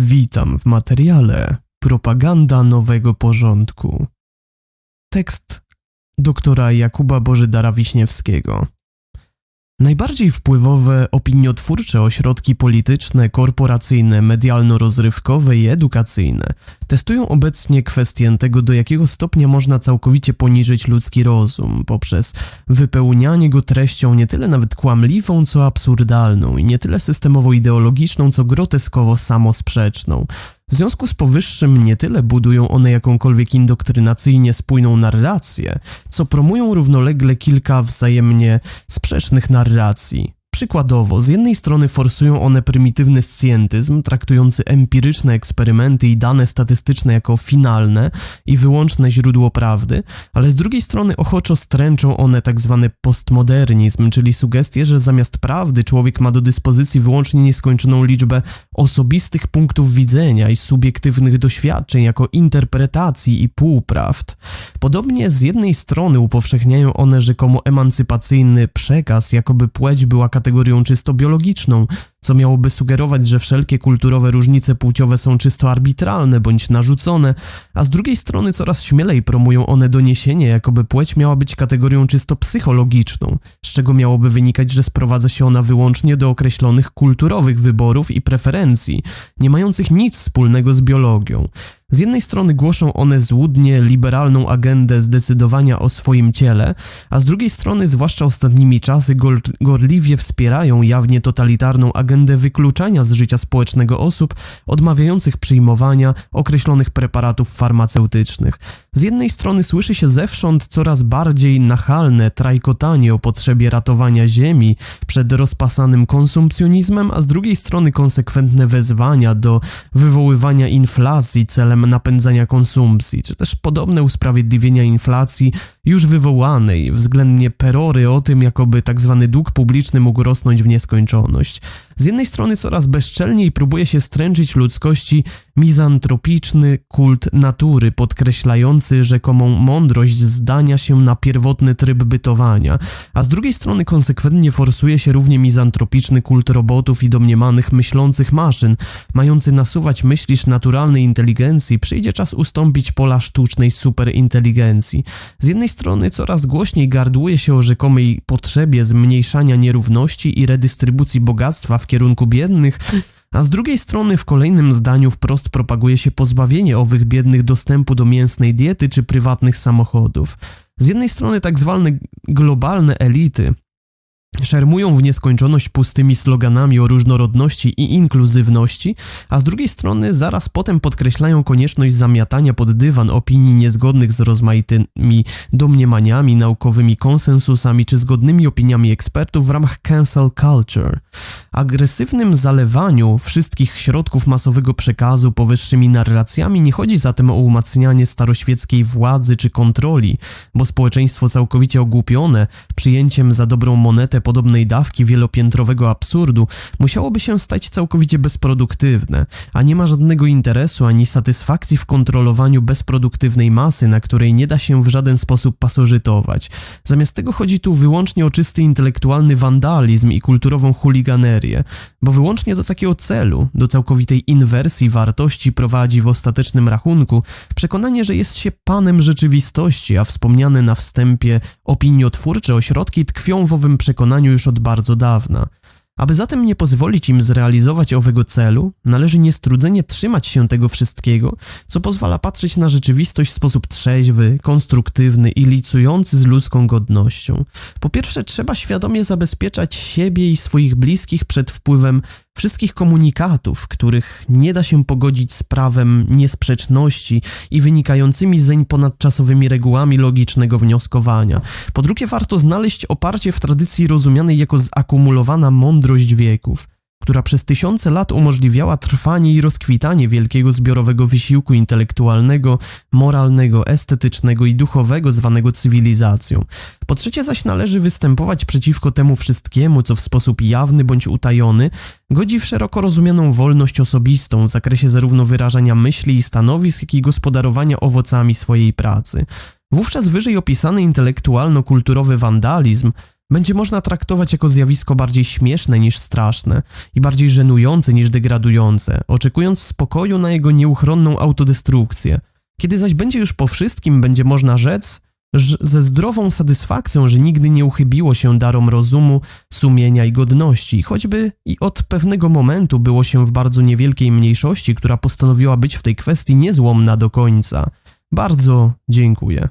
Witam w materiale Propaganda Nowego Porządku. Tekst doktora Jakuba Bożydara Wiśniewskiego. Najbardziej wpływowe opiniotwórcze ośrodki polityczne, korporacyjne, medialno-rozrywkowe i edukacyjne testują obecnie kwestię tego, do jakiego stopnia można całkowicie poniżyć ludzki rozum poprzez wypełnianie go treścią nie tyle nawet kłamliwą, co absurdalną i nie tyle systemowo-ideologiczną, co groteskowo samosprzeczną. W związku z powyższym nie tyle budują one jakąkolwiek indoktrynacyjnie spójną narrację, co promują równolegle kilka wzajemnie sprzecznych narracji. Przykładowo, z jednej strony forsują one prymitywny scjentyzm, traktujący empiryczne eksperymenty i dane statystyczne jako finalne i wyłączne źródło prawdy, ale z drugiej strony ochoczo stręczą one tzw. Tak postmodernizm, czyli sugestię, że zamiast prawdy człowiek ma do dyspozycji wyłącznie nieskończoną liczbę osobistych punktów widzenia i subiektywnych doświadczeń jako interpretacji i półprawd. Podobnie z jednej strony upowszechniają one rzekomo emancypacyjny przekaz, jakoby płeć była kategorią czysto biologiczną, co miałoby sugerować, że wszelkie kulturowe różnice płciowe są czysto arbitralne bądź narzucone, a z drugiej strony coraz śmielej promują one doniesienie, jakoby płeć miała być kategorią czysto psychologiczną, z czego miałoby wynikać, że sprowadza się ona wyłącznie do określonych kulturowych wyborów i preferencji, nie mających nic wspólnego z biologią. Z jednej strony głoszą one złudnie liberalną agendę zdecydowania o swoim ciele, a z drugiej strony, zwłaszcza ostatnimi czasy, gorliwie wspierają jawnie totalitarną agendę wykluczania z życia społecznego osób odmawiających przyjmowania określonych preparatów farmaceutycznych. Z jednej strony słyszy się zewsząd coraz bardziej nachalne trajkotanie o potrzebie ratowania Ziemi przed rozpasanym konsumpcjonizmem, a z drugiej strony konsekwentne wezwania do wywoływania inflacji celem napędzania konsumpcji, czy też podobne usprawiedliwienia inflacji już wywołanej, względnie perory o tym, jakoby tzw. Tak dług publiczny mógł rosnąć w nieskończoność. Z jednej strony coraz bezczelniej próbuje się stręczyć ludzkości mizantropiczny kult natury, podkreślający rzekomą mądrość zdania się na pierwotny tryb bytowania, a z drugiej strony konsekwentnie forsuje się równie mizantropiczny kult robotów i domniemanych myślących maszyn, mający nasuwać myślisz naturalnej inteligencji, przyjdzie czas ustąpić pola sztucznej superinteligencji. Z jednej strony coraz głośniej gardłuje się o rzekomej potrzebie zmniejszania nierówności i redystrybucji bogactwa w kierunku biednych, a z drugiej strony w kolejnym zdaniu wprost propaguje się pozbawienie owych biednych dostępu do mięsnej diety czy prywatnych samochodów. Z jednej strony tak zwane globalne elity szermują w nieskończoność pustymi sloganami o różnorodności i inkluzywności, a z drugiej strony zaraz potem podkreślają konieczność zamiatania pod dywan opinii niezgodnych z rozmaitymi domniemaniami, naukowymi konsensusami czy zgodnymi opiniami ekspertów w ramach cancel culture. Agresywnym zalewaniu wszystkich środków masowego przekazu powyższymi narracjami nie chodzi zatem o umacnianie staroświeckiej władzy czy kontroli, bo społeczeństwo całkowicie ogłupione przyjęciem za dobrą monetę podobnej dawki wielopiętrowego absurdu musiałoby się stać całkowicie bezproduktywne, a nie ma żadnego interesu ani satysfakcji w kontrolowaniu bezproduktywnej masy, na której nie da się w żaden sposób pasożytować. Zamiast tego chodzi tu wyłącznie o czysty intelektualny wandalizm i kulturową chuliganerię, bo wyłącznie do takiego celu, do całkowitej inwersji wartości prowadzi w ostatecznym rachunku przekonanie, że jest się panem rzeczywistości, a wspomniane na wstępie opiniotwórcze ośrodki tkwią w owym przekonaniu już od bardzo dawna. Aby zatem nie pozwolić im zrealizować owego celu, należy niestrudzenie trzymać się tego wszystkiego, co pozwala patrzeć na rzeczywistość w sposób trzeźwy, konstruktywny i licujący z ludzką godnością. Po pierwsze, trzeba świadomie zabezpieczać siebie i swoich bliskich przed wpływem wszystkich komunikatów, których nie da się pogodzić z prawem niesprzeczności i wynikającymi zeń ponadczasowymi regułami logicznego wnioskowania. Po drugie, warto znaleźć oparcie w tradycji rozumianej jako zakumulowana mądrość wieków która przez tysiące lat umożliwiała trwanie i rozkwitanie wielkiego zbiorowego wysiłku intelektualnego, moralnego, estetycznego i duchowego zwanego cywilizacją. Po trzecie zaś należy występować przeciwko temu wszystkiemu, co w sposób jawny bądź utajony godzi w szeroko rozumianą wolność osobistą w zakresie zarówno wyrażania myśli i stanowisk, jak i gospodarowania owocami swojej pracy. Wówczas wyżej opisany intelektualno-kulturowy wandalizm będzie można traktować jako zjawisko bardziej śmieszne niż straszne i bardziej żenujące niż degradujące, oczekując spokoju na jego nieuchronną autodestrukcję. Kiedy zaś będzie już po wszystkim, będzie można rzec ze zdrową satysfakcją, że nigdy nie uchybiło się darom rozumu, sumienia i godności, choćby i od pewnego momentu było się w bardzo niewielkiej mniejszości, która postanowiła być w tej kwestii niezłomna do końca. Bardzo dziękuję.